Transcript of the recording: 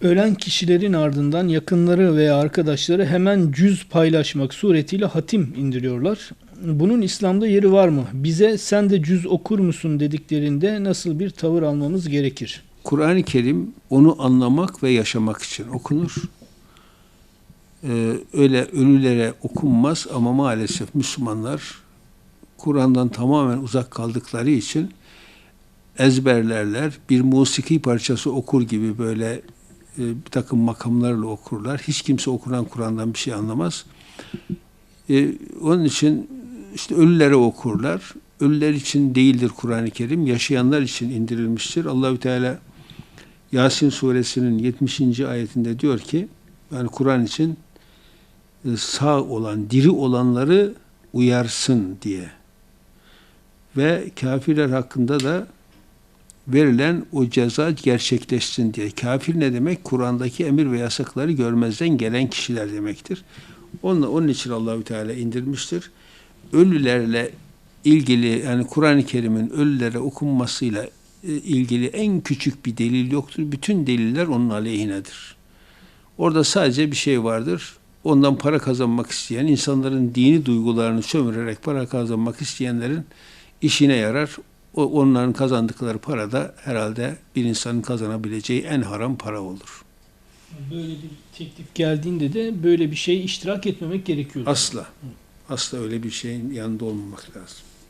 ölen kişilerin ardından yakınları veya arkadaşları hemen cüz paylaşmak suretiyle hatim indiriyorlar. Bunun İslam'da yeri var mı? Bize sen de cüz okur musun dediklerinde nasıl bir tavır almamız gerekir? Kur'an-ı Kerim onu anlamak ve yaşamak için okunur. Ee, öyle ölülere okunmaz ama maalesef Müslümanlar Kur'an'dan tamamen uzak kaldıkları için ezberlerler. Bir musiki parçası okur gibi böyle bir takım makamlarla okurlar. Hiç kimse okunan Kur'an'dan bir şey anlamaz. E, onun için işte ölülere okurlar. Ölüler için değildir Kur'an-ı Kerim. Yaşayanlar için indirilmiştir. Allahü Teala Yasin suresinin 70. ayetinde diyor ki yani Kur'an için e, sağ olan, diri olanları uyarsın diye. Ve kafirler hakkında da verilen o ceza gerçekleşsin diye. Kafir ne demek? Kur'an'daki emir ve yasakları görmezden gelen kişiler demektir. Onunla, onun için Allahü Teala indirmiştir. Ölülerle ilgili yani Kur'an-ı Kerim'in ölülere okunmasıyla e, ilgili en küçük bir delil yoktur. Bütün deliller onun aleyhinedir. Orada sadece bir şey vardır. Ondan para kazanmak isteyen, insanların dini duygularını sömürerek para kazanmak isteyenlerin işine yarar. O, onların kazandıkları para da herhalde bir insanın kazanabileceği en haram para olur. Böyle bir teklif geldiğinde de böyle bir şey iştirak etmemek gerekiyor. Asla. Asla öyle bir şeyin yanında olmamak lazım.